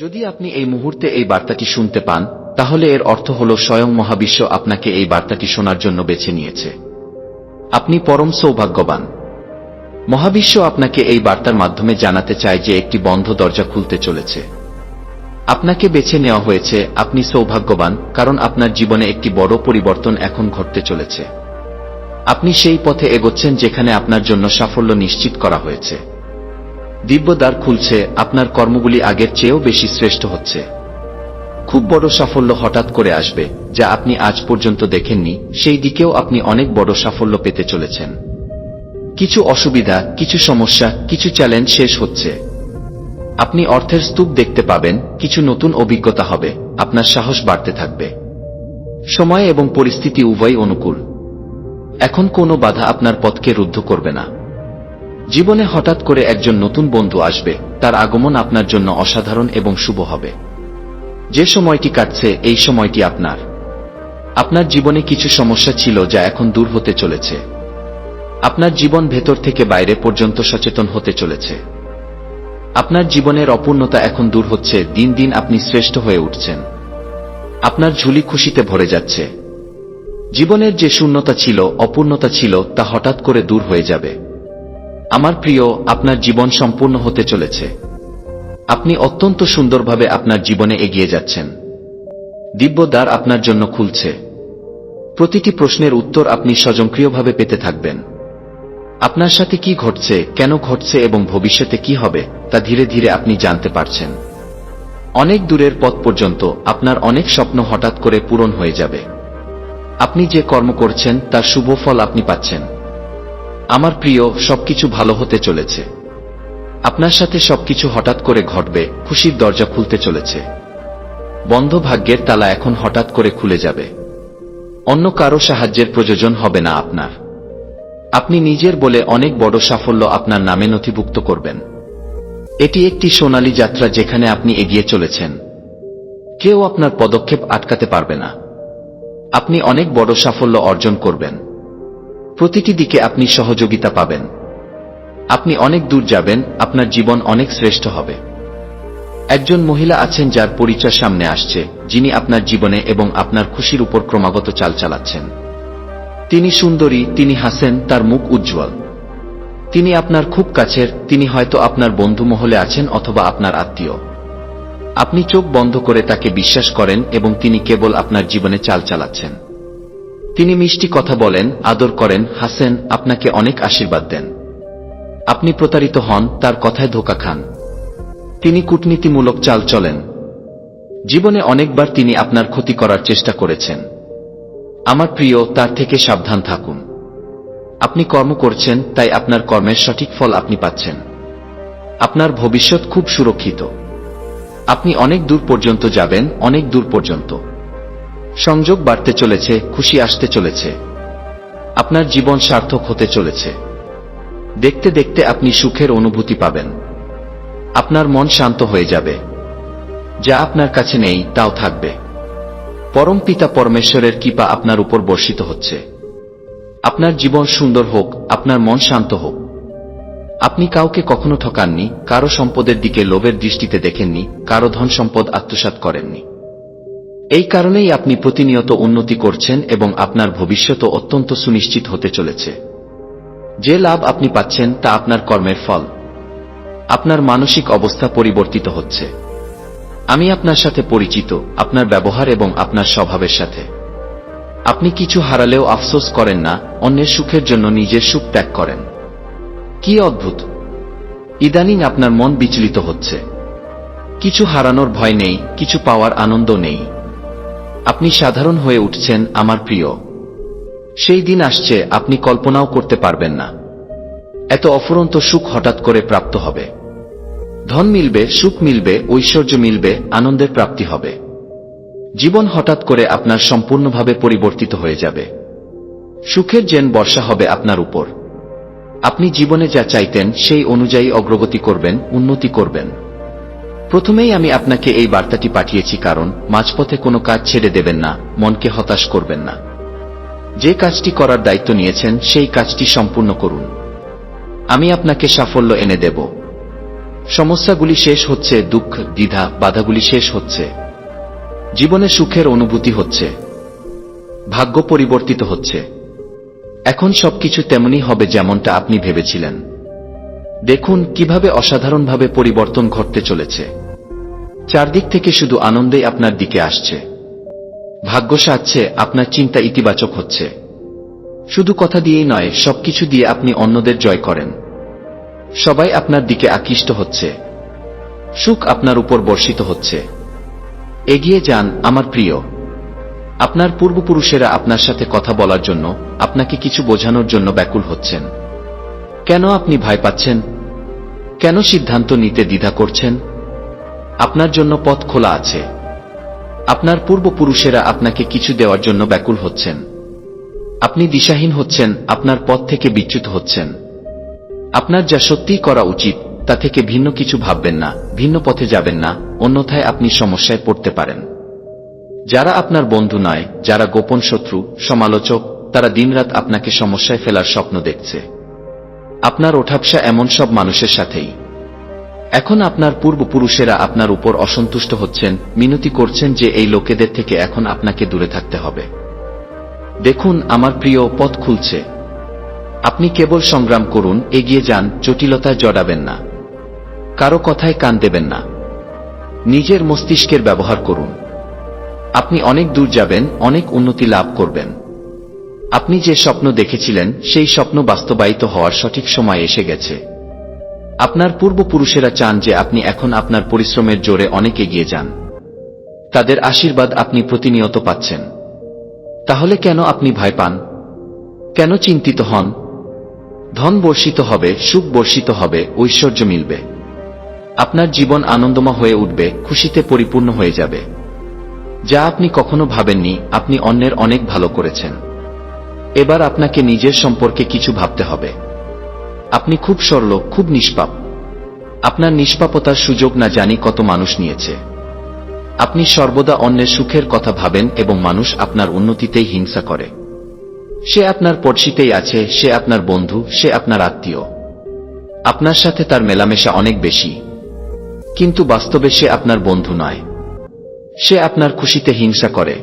যদি আপনি এই মুহূর্তে এই বার্তাটি শুনতে পান, তাহলে এর অর্থ হল স্বয়ং মহাবিশ্ব আপনাকে এই বার্তাটি শোনার জন্য বেছে নিয়েছে। আপনি পরম সৌভাগ্যবান। মহাবিশ্ব আপনাকে এই বার্তার মাধ্যমে জানাতে চায় যে একটি বন্ধ দরজা খুলতে চলেছে। আপনাকে বেছে নেওয়া হয়েছে, আপনি সৌভাগ্যবান, কারণ আপনার জীবনে একটি বড় পরিবর্তন এখন ঘটতে চলেছে। আপনি সেই পথে এগোচ্ছেন যেখানে আপনার জন্য সাফল্য নিশ্চিত করা হয়েছে। দিব্যদ্বার খুলছে, আপনার কর্মগুলি আগের চেয়েও বেশি শ্রেষ্ঠ হচ্ছে। খুব বড় সাফল্য হঠাৎ করে আসবে, যা আপনি আজ পর্যন্ত দেখেননি, সেই দিকেও আপনি অনেক বড় সাফল্য পেতে চলেছেন। কিছু অসুবিধা, কিছু সমস্যা, কিছু চ্যালেঞ্জ শেষ হচ্ছে। আপনি অর্থের স্তূপ দেখতে পাবেন, কিছু নতুন অভিজ্ঞতা হবে, আপনার সাহস বাড়তে থাকবে। সময় এবং পরিস্থিতি উভয় অনুকূল। এখন কোনো বাধা আপনার পথকে রুদ্ধ করবে না। জীবনে হঠাৎ করে একজন নতুন বন্ধু আসবে, তার আগমন আপনার জন্য অসাধারণ এবং শুভ হবে। যে সময়টি কাটছে, এই সময়টি আপনার। আপনার জীবনে কিছু সমস্যা ছিল যা এখন দূর হতে চলেছে। আপনার জীবন ভেতর থেকে বাইরে পর্যন্ত সচেতন হতে চলেছে। আপনার জীবনের অপূর্ণতা এখন দূর হচ্ছে, দিন দিন আপনি শ্রেষ্ঠ হয়ে উঠছেন। আপনার ঝুলি খুশিতে ভরে যাচ্ছে। জীবনের যে শূন্যতা ছিল, অপূর্ণতা ছিল, তা হঠাৎ করে দূর হয়ে যাবে। আমার প্রিয়, আপনার জীবন সম্পূর্ণ হতে চলেছে। আপনি অত্যন্ত সুন্দরভাবে আপনার জীবনে এগিয়ে যাচ্ছেন। দিব্য দ্বার আপনার জন্য খুলছে। প্রতিটি প্রশ্নের উত্তর আপনি স্বয়ংক্রিয়ভাবে পেতে থাকবেন। আপনার সাথে কি ঘটছে, কেন ঘটছে এবং ভবিষ্যতে কি হবে, তা ধীরে ধীরে আপনি জানতে পারছেন। অনেক দূরের পথ পর্যন্ত আপনার অনেক স্বপ্ন হঠাৎ করে পূরণ হয়ে যাবে। আপনি যে কর্ম করছেন, তার শুভ ফল আপনি পাচ্ছেন। আমার প্রিয়, সবকিছু ভালো হতে চলেছে। আপনার সাথে সবকিছু হঠাৎ করে ঘটবে, খুশির দরজা খুলতে চলেছে। বন্ধ ভাগ্যের তালা এখন হঠাৎ করে খুলে যাবে। অন্য কারও সাহায্যের প্রয়োজন হবে না আপনার। আপনি নিজের বলে অনেক বড় সাফল্য আপনার নামে নথিভুক্ত করবেন। এটি একটি সোনালী যাত্রা যেখানে আপনি এগিয়ে চলেছেন। কেউ আপনার পদক্ষেপ আটকাতে পারবে না। আপনি অনেক বড় সাফল্য অর্জন করবেন। প্রতিটি দিকে আপনি সহযোগিতা পাবেন। আপনি অনেক দূর যাবেন, আপনার জীবন অনেক শ্রেষ্ঠ হবে। একজন মহিলা আছেন যার পরিচয় সামনে আসছে, যিনি আপনার জীবনে এবং আপনার খুশির উপর ক্রমাগত চাল চালাচ্ছেন। তিনি সুন্দরী, তিনি হাসেন, তার মুখ উজ্জ্বল। তিনি আপনার খুব কাছের, তিনি হয়তো আপনার বন্ধু মহলে আছেন অথবা আপনার আত্মীয়। আপনি চোখ বন্ধ করে তাকে বিশ্বাস করেন এবং তিনি কেবল আপনার জীবনে চাল চালাচ্ছেন। তিনি মিষ্টি কথা বলেন, আদর করেন, হাসেন, আপনাকে অনেক আশীর্বাদ দেন। আপনি প্রতারিত হন, তার কথায় ধোকা খান। তিনি কূটনীতিমূলক চাল চলেন। জীবনে অনেকবার তিনি আপনার ক্ষতি করার চেষ্টা করেছেন। আমার প্রিয়, তার থেকে সাবধান থাকুন। আপনি কর্ম করছেন, তাই আপনার কর্মের সঠিক ফল আপনি পাচ্ছেন। আপনার ভবিষ্যৎ খুব সুরক্ষিত। আপনি অনেক দূর পর্যন্ত যাবেন, অনেক দূর পর্যন্ত। সংযোগ বাড়তে চলেছে, খুশি আসতে চলেছে। আপনার জীবন সার্থক হতে চলেছে। দেখতে দেখতে আপনি সুখের অনুভূতি পাবেন। আপনার মন শান্ত হয়ে যাবে। যা আপনার কাছে নেই, তাও থাকবে। পরম পিতা পরমেশ্বরের কৃপা আপনার উপর বর্ষিত হচ্ছে। আপনার জীবন সুন্দর হোক, আপনার মন শান্ত হোক। আপনি কাউকে কখনো ঠকাননি, কারও সম্পদের দিকে লোভের দৃষ্টিতে দেখেননি, কারও ধন সম্পদ আত্মসাৎ করেননি। এই কারণেই আপনি প্রতিনিয়ত উন্নতি করছেন এবং আপনার ভবিষ্যৎ অত্যন্ত সুনিশ্চিত হতে চলেছে। যে লাভ আপনি পাচ্ছেন তা আপনার কর্মের ফল। আপনার মানসিক অবস্থা পরিবর্তিত হচ্ছে। আমি আপনার সাথে পরিচিত, আপনার ব্যবহার এবং আপনার স্বভাবের সাথে। আপনি কিছু হারালেও আফসোস করেন না, অন্যের সুখের জন্য নিজের সুখ ত্যাগ করেন। কি অদ্ভুত! ইদানিং আপনার মন বিচলিত হচ্ছে। কিছু হারানোর ভয় নেই, কিছু পাওয়ার আনন্দ নেই। আপনি সাধারণ হয়ে উঠছেন আমার প্রিয়। সেই দিন আসছে, আপনি কল্পনাও করতে পারবেন না। এত অফুরন্ত সুখ হঠাৎ করে প্রাপ্ত হবে। ধন মিলবে, সুখ মিলবে, ঐশ্বর্য মিলবে, আনন্দের প্রাপ্তি হবে। জীবন হঠাৎ করে আপনার সম্পূর্ণভাবে পরিবর্তিত হয়ে যাবে। সুখের জেন বর্ষা হবে আপনার উপর। আপনি জীবনে যা চাইতেন, সেই অনুযায়ী অগ্রগতি করবেন, উন্নতি করবেন। প্রথমেই আমি আপনাকে এই বার্তাটি পাঠিয়েছি কারণ মাঝপথে কোনো কাজ ছেড়ে দেবেন না, মনকে হতাশ করবেন না। যে কাজটি করার দায়িত্ব নিয়েছেন, সেই কাজটি সম্পূর্ণ করুন। আমি আপনাকে সাফল্য এনে দেব। সমস্যাগুলি শেষ হচ্ছে, দুঃখ, দ্বিধা, বাধাগুলি শেষ হচ্ছে। জীবনে সুখের অনুভূতি হচ্ছে। ভাগ্য পরিবর্তিত হচ্ছে। এখন সবকিছু তেমনই হবে যেমনটা আপনি ভেবেছিলেন। দেখুন কীভাবে অসাধারণভাবে পরিবর্তন ঘটতে চলেছে। চারদিক থেকে শুধু আনন্দেই আপনার দিকে আসছে। ভাগ্য সাজছে আপনার চিন্তা ইতিবাচক হচ্ছে। শুধু কথা দিয়েই নয়, সবকিছু দিয়ে আপনি অন্যদের জয় করেন। সবাই আপনার দিকে আকৃষ্ট হচ্ছে। সুখ আপনার উপর বর্ষিত হচ্ছে। এগিয়ে যান, আমার প্রিয়। আপনার পূর্বপুরুষেরা আপনার সাথে কথা বলার জন্য, আপনাকে কিছু বোঝানোর জন্য ব্যাকুল হচ্ছেন। কেন আপনি ভয় পাচ্ছেন? কেন সিদ্ধান্ত নিতে দ্বিধা করছেন? আপনার জন্য পথ খোলা আছে। আপনার পূর্বপুরুষেরা আপনাকে কিছু দেওয়ার জন্য ব্যাকুল হচ্ছেন। আপনি দিশাহীন হচ্ছেন, আপনার পথ থেকে বিচ্যুত হচ্ছেন। আপনার যা সত্যিই করা উচিত, তা থেকে ভিন্ন কিছু ভাববেন না, ভিন্ন পথে যাবেন না, অন্যথায় আপনি সমস্যায় পড়তে পারেন। যারা আপনার বন্ধু নয়, যারা গোপন শত্রু, সমালোচক, তারা দিনরাত আপনাকে সমস্যায় ফেলার স্বপ্ন দেখছে। আপনার ওঠাপসা এমন সব মানুষের সাথেই। এখন আপনার পূর্বপুরুষেরা আপনার উপর অসন্তুষ্ট হচ্ছেন, মিনতি করছেন যে এই লোকেদের থেকে এখন আপনাকে দূরে থাকতে হবে। দেখুন, আমার প্রিয়, পথ খুলছে। আপনি কেবল সংগ্রাম করুন, এগিয়ে যান, জটিলতায় জড়াবেন না। কারও কথায় কান দেবেন না। নিজের মস্তিষ্কের ব্যবহার করুন। আপনি অনেক দূর যাবেন, অনেক উন্নতি লাভ করবেন। আপনি যে স্বপ্ন দেখেছিলেন, সেই স্বপ্ন বাস্তবায়িত হওয়ার সঠিক সময় এসে গেছে। আপনার পূর্বপুরুষেরা চান যে আপনি এখন আপনার পরিশ্রমের জোরে অনেক এগিয়ে যান। তাদের আশীর্বাদ আপনি প্রতিনিয়ত পাচ্ছেন। তাহলে কেন আপনি ভয় পান? কেন চিন্তিত হন? ধন বর্ষিত হবে, সুখ বর্ষিত হবে, ঐশ্বর্য মিলবে। আপনার জীবন আনন্দময় হয়ে উঠবে, খুশিতে পরিপূর্ণ হয়ে যাবে। যা আপনি কখনো ভাবেননি, আপনি অন্যের অনেক ভালো করেছেন। এবার আপনাকে নিজের সম্পর্কে কিছু ভাবতে হবে। আপনি খুব সরল, খুব নিষ্পাপ। আপনার নিষ্পাপতার সুযোগ না জানি কত মানুষ নিয়েছে। আপনি সর্বদা অন্যের সুখের কথা ভাবেন এবং মানুষ আপনার উন্নতিতেই হিংসা করে। সে আপনার পড়শিতেই আছে, সে আপনার বন্ধু, সে আপনার আত্মীয়। আপনার সাথে তার মেলামেশা অনেক বেশি। কিন্তু বাস্তবে সে আপনার বন্ধু নয়। সে আপনার খুশিতে হিংসা করে।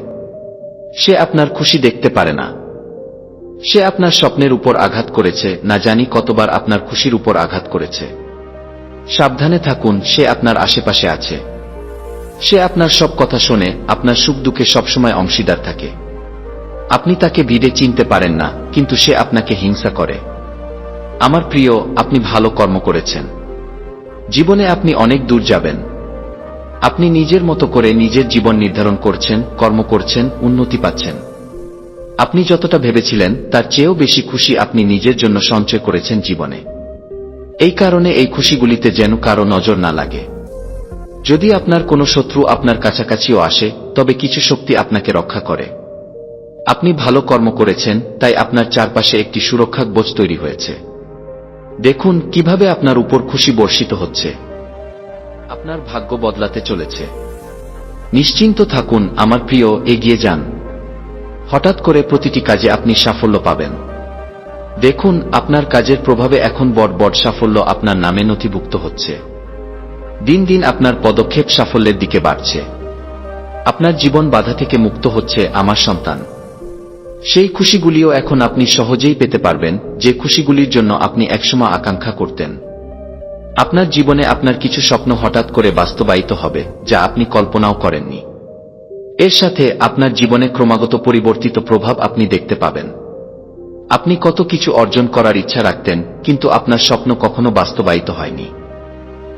সে আপনার খুশি দেখতে পারে না। সে আপনার স্বপ্নের উপর আঘাত করেছে, না জানি কতবার আপনার খুশির উপর আঘাত করেছে। সাবধানে থাকুন, সে আপনার আশেপাশে আছে। সে আপনার সব কথা শোনে, আপনার সুখ দুঃখে সবসময় অংশীদার থাকে। আপনি তাকে ভিড়ে চিনতে পারেন না, কিন্তু সে আপনাকে হিংসা করে। আমার প্রিয়, আপনি ভালো কর্ম করেছেন। জীবনে আপনি অনেক দূর যাবেন। আপনি নিজের মতো করে নিজের জীবন নির্ধারণ করছেন, কর্ম করছেন, উন্নতি পাচ্ছেন। আপনি যতটা ভেবেছিলেন, তার চেয়েও বেশি খুশি আপনি নিজের জন্য সঞ্চয় করেছেন জীবনে। এই কারণে এই খুশিগুলিতে যেন কারও নজর না লাগে। যদি আপনার কোনো শত্রু আপনার কাছাকাছিও আসে, তবে কিছু শক্তি আপনাকে রক্ষা করে। আপনি ভালো কর্ম করেছেন, তাই আপনার চারপাশে একটি সুরক্ষা বোঝ তৈরি হয়েছে। দেখুন, কীভাবে আপনার উপর খুশি বর্ষিত হচ্ছে। আপনার ভাগ্য বদলাতে চলেছে। নিশ্চিন্ত থাকুন, আমার প্রিয়, এগিয়ে যান। হঠাৎ করে প্রতিটি কাজে আপনি সাফল্য পাবেন। দেখুন, আপনার কাজের প্রভাবে এখন বড় বড় সাফল্য আপনার নামে নথিভুক্ত হচ্ছে। দিন দিন আপনার পদক্ষেপ সাফল্যের দিকে বাড়ছে। আপনার জীবন বাধা থেকে মুক্ত হচ্ছে আমার সন্তান। সেই খুশিগুলিও এখন আপনি সহজেই পেতে পারবেন, যে খুশিগুলির জন্য আপনি একসময় আকাঙ্ক্ষা করতেন। আপনার জীবনে আপনার কিছু স্বপ্ন হঠাৎ করে বাস্তবায়িত হবে, যা আপনি কল্পনাও করেননি। এর সাথে আপনার জীবনে ক্রমাগত পরিবর্তিত প্রভাব আপনি দেখতে পাবেন। আপনি কত কিছু অর্জন করার ইচ্ছা রাখতেন, কিন্তু আপনার স্বপ্ন কখনো বাস্তবায়িত হয়নি।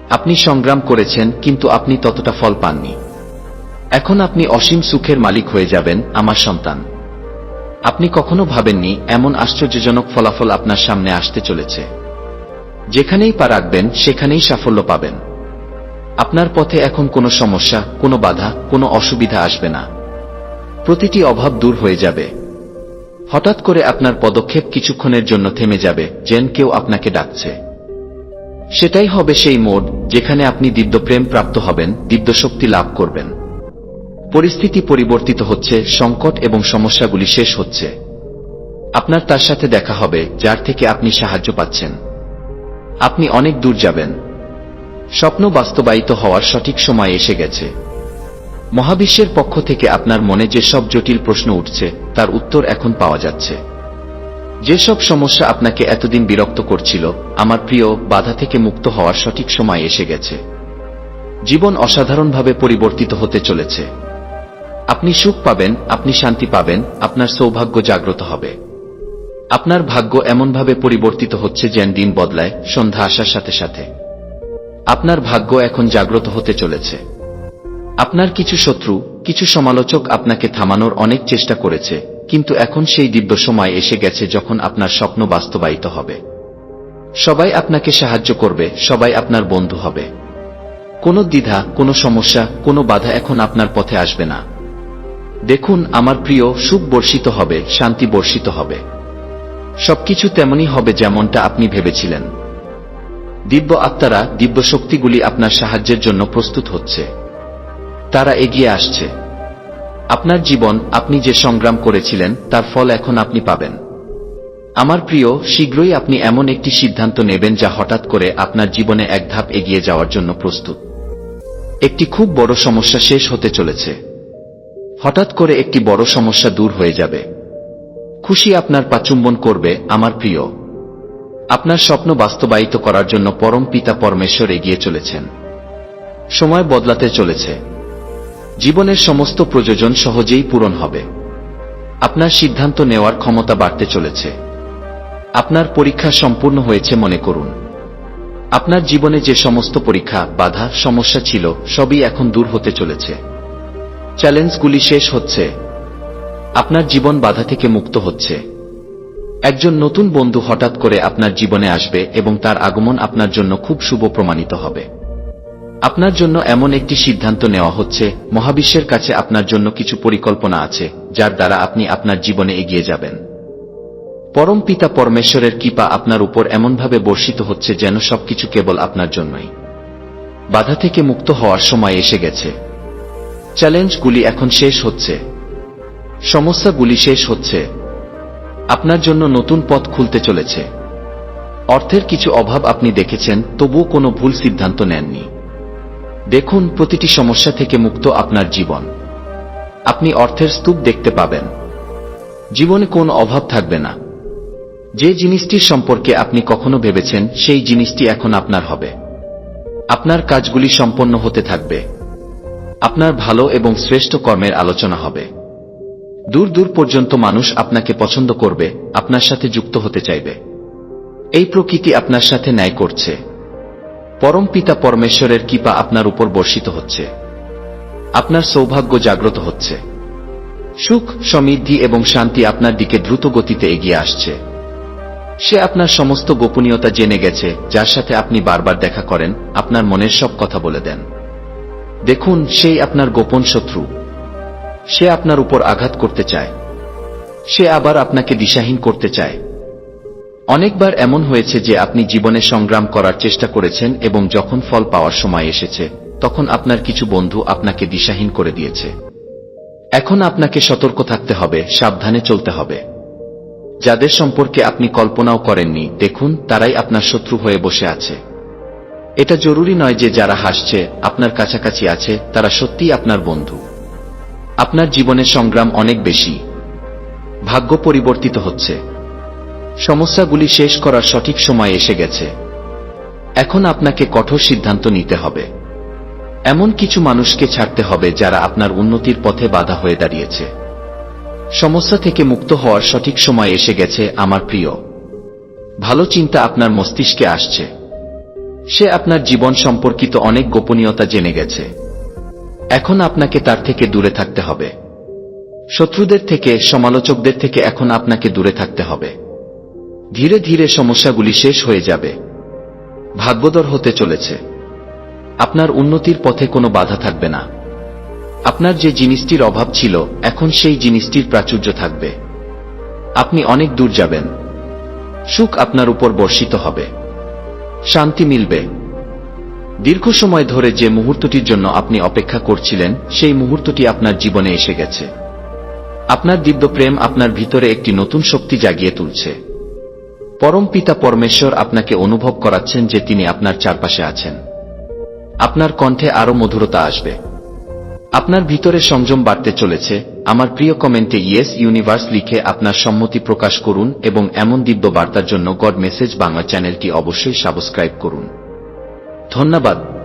আপনি সংগ্রাম করেছেন, কিন্তু আপনি ততটা ফল পাননি। এখন আপনি অসীম সুখের মালিক হয়ে যাবেন, আমার সন্তান। আপনি কখনো ভাবেননি, এমন আশ্চর্যজনক ফলাফল আপনার সামনে আসতে চলেছে। যেখানেই পা রাখবেন, সেখানেই সাফল্য পাবেন। আপনার পথে এখন কোনো সমস্যা, কোনো বাধা, কোনো অসুবিধা আসবে না। প্রতিটি অভাব দূর হয়ে যাবে। হঠাৎ করে আপনার পদক্ষেপ কিছুক্ষণের জন্য থেমে যাবে, যেন কেউ আপনাকে ডাকছে। সেটাই হবে সেই মোড যেখানে আপনি দিব্যপ্রেম প্রাপ্ত হবেন, দিব্যশক্তি লাভ করবেন। পরিস্থিতি পরিবর্তিত হচ্ছে, সংকট এবং সমস্যাগুলি শেষ হচ্ছে। আপনার তার সাথে দেখা হবে, যার থেকে আপনি সাহায্য পাচ্ছেন। আপনি অনেক দূর যাবেন। স্বপ্ন বাস্তবায়িত হওয়ার সঠিক সময় এসে গেছে। মহাবিশ্বের পক্ষ থেকে আপনার মনে যে সব জটিল প্রশ্ন উঠছে, তার উত্তর এখন পাওয়া যাচ্ছে। যেসব সমস্যা আপনাকে এতদিন বিরক্ত করছিল, আমার প্রিয়, বাধা থেকে মুক্ত হওয়ার সঠিক সময় এসে গেছে। জীবন অসাধারণভাবে পরিবর্তিত হতে চলেছে। আপনি সুখ পাবেন, আপনি শান্তি পাবেন, আপনার সৌভাগ্য জাগ্রত হবে। আপনার ভাগ্য এমনভাবে পরিবর্তিত হচ্ছে যেন দিন বদলায়, সন্ধ্যা আসার সাথে সাথে। আপনার ভাগ্য এখন জাগ্রত হতে চলেছে। আপনার কিছু শত্রু, কিছু সমালোচক আপনাকে থামানোর অনেক চেষ্টা করেছে, কিন্তু এখন সেই দিব্য সময় এসে গেছে যখন আপনার স্বপ্ন বাস্তবায়িত হবে। সবাই আপনাকে সাহায্য করবে, সবাই আপনার বন্ধু হবে। কোনো দ্বিধা, কোনো সমস্যা, কোনো বাধা এখন আপনার পথে আসবে না। দেখুন, আমার প্রিয়, সুখ বর্ষিত হবে, শান্তি বর্ষিত হবে। সবকিছু তেমনই হবে যেমনটা আপনি ভেবেছিলেন। দিব্য আত্মারা দিব্য শক্তিগুলি আপনার সাহায্যের জন্য প্রস্তুত হচ্ছে। তারা এগিয়ে আসছে। আপনার জীবন আপনি যে সংগ্রাম করেছিলেন, তার ফল এখন আপনি পাবেন। আমার প্রিয়, শীঘ্রই আপনি এমন একটি সিদ্ধান্ত নেবেন যা হঠাৎ করে আপনার জীবনে এক ধাপ এগিয়ে যাওয়ার জন্য প্রস্তুত। একটি খুব বড় সমস্যা শেষ হতে চলেছে। হঠাৎ করে একটি বড় সমস্যা দূর হয়ে যাবে। খুশি আপনার পাচুম্বন করবে, আমার প্রিয়। আপনার স্বপ্ন বাস্তবায়িত করার জন্য পরম পিতা পরমেশ্বর এগিয়ে চলেছেন। সময় বদলাতে চলেছে। জীবনের সমস্ত প্রয়োজন সহজেই পূরণ হবে। আপনার সিদ্ধান্ত নেওয়ার ক্ষমতা বাড়তে চলেছে। আপনার পরীক্ষা সম্পূর্ণ হয়েছে মনে করুন। আপনার জীবনে যে সমস্ত পরীক্ষা, বাধা, সমস্যা ছিল, সবই এখন দূর হতে চলেছে। চ্যালেঞ্জগুলি শেষ হচ্ছে। আপনার জীবন বাধা থেকে মুক্ত হচ্ছে। একজন নতুন বন্ধু হঠাৎ করে আপনার জীবনে আসবে এবং তার আগমন আপনার জন্য খুব শুভ প্রমাণিত হবে। আপনার জন্য এমন একটি সিদ্ধান্ত নেওয়া হচ্ছে, মহাবিশ্বের কাছে আপনার জন্য কিছু পরিকল্পনা আছে, যার দ্বারা আপনি আপনার জীবনে এগিয়ে যাবেন। পরম পিতা পরমেশ্বরের কৃপা আপনার উপর এমনভাবে বর্ষিত হচ্ছে যেন সবকিছু কেবল আপনার জন্যই। বাধা থেকে মুক্ত হওয়ার সময় এসে গেছে। চ্যালেঞ্জগুলি এখন শেষ হচ্ছে। সমস্যাগুলি শেষ হচ্ছে। আপনার জন্য নতুন পথ খুলতে চলেছে। অর্থের কিছু অভাব আপনি দেখেছেন, তবুও কোনো ভুল সিদ্ধান্ত নেননি। দেখুন, প্রতিটি সমস্যা থেকে মুক্ত আপনার জীবন। আপনি অর্থের স্তূপ দেখতে পাবেন। জীবনে কোন অভাব থাকবে না। যে জিনিসটির সম্পর্কে আপনি কখনো ভেবেছেন, সেই জিনিসটি এখন আপনার হবে। আপনার কাজগুলি সম্পন্ন হতে থাকবে। আপনার ভালো এবং শ্রেষ্ঠ কর্মের আলোচনা হবে। দূর দূর পর্যন্ত মানুষ আপনাকে পছন্দ করবে, আপনার সাথে যুক্ত হতে চাইবে। এই প্রকৃতি আপনার সাথে ন্যায় করছে। পরম পিতা পরমেশ্বরের কৃপা আপনার উপর বর্ষিত হচ্ছে। আপনার সৌভাগ্য জাগ্রত হচ্ছে। সুখ, সমৃদ্ধি এবং শান্তি আপনার দিকে দ্রুত গতিতে এগিয়ে আসছে। সে আপনার সমস্ত গোপনীয়তা জেনে গেছে, যার সাথে আপনি বারবার দেখা করেন, আপনার মনের সব কথা বলে দেন। দেখুন, সেই আপনার গোপন শত্রু। সে আপনার উপর আঘাত করতে চায়। সে আবার আপনাকে দিশাহীন করতে চায়। অনেকবার এমন হয়েছে যে আপনি জীবনে সংগ্রাম করার চেষ্টা করেছেন এবং যখন ফল পাওয়ার সময় এসেছে, তখন আপনার কিছু বন্ধু আপনাকে দিশাহীন করে দিয়েছে। এখন আপনাকে সতর্ক থাকতে হবে, সাবধানে চলতে হবে। যাদের সম্পর্কে আপনি কল্পনাও করেননি, দেখুন, তারাই আপনার শত্রু হয়ে বসে আছে। এটা জরুরি নয় যে যারা হাসছে, আপনার কাছাকাছি আছে, তারা সত্যিই আপনার বন্ধু। আপনার জীবনের সংগ্রাম অনেক বেশি। ভাগ্য পরিবর্তিত হচ্ছে। সমস্যাগুলি শেষ করার সঠিক সময় এসে গেছে। এখন আপনাকে কঠোর সিদ্ধান্ত নিতে হবে। এমন কিছু মানুষকে ছাড়তে হবে যারা আপনার উন্নতির পথে বাধা হয়ে দাঁড়িয়েছে। সমস্যা থেকে মুক্ত হওয়ার সঠিক সময় এসে গেছে আমার প্রিয়। ভালো চিন্তা আপনার মস্তিষ্কে আসছে। সে আপনার জীবন সম্পর্কিত অনেক গোপনীয়তা জেনে গেছে। এখন আপনাকে তার থেকে দূরে থাকতে হবে। শত্রুদের থেকে, সমালোচকদের থেকে এখন আপনাকে দূরে থাকতে হবে। ধীরে ধীরে সমস্যাগুলি শেষ হয়ে যাবে। ভাগ্যদর হতে চলেছে। আপনার উন্নতির পথে কোনো বাধা থাকবে না। আপনার যে জিনিসটির অভাব ছিল, এখন সেই জিনিসটির প্রাচুর্য থাকবে। আপনি অনেক দূর যাবেন। সুখ আপনার উপর বর্ষিত হবে। শান্তি মিলবে। দীর্ঘ সময় ধরে যে মুহূর্তটির জন্য আপনি অপেক্ষা করছিলেন, সেই মুহূর্তটি আপনার জীবনে এসে গেছে। আপনার দিব্য প্রেম আপনার ভিতরে একটি নতুন শক্তি জাগিয়ে তুলছে। পরম পিতা পরমেশ্বর আপনাকে অনুভব করাচ্ছেন যে তিনি আপনার চারপাশে আছেন। আপনার কণ্ঠে আরও মধুরতা আসবে। আপনার ভিতরে সংযম বাড়তে চলেছে। আমার প্রিয় কমেন্টে ইয়েস ইউনিভার্স লিখে আপনার সম্মতি প্রকাশ করুন এবং এমন দিব্য বার্তার জন্য গড মেসেজ বাংলা চ্যানেলটি অবশ্যই সাবস্ক্রাইব করুন। ধন্যবাদ।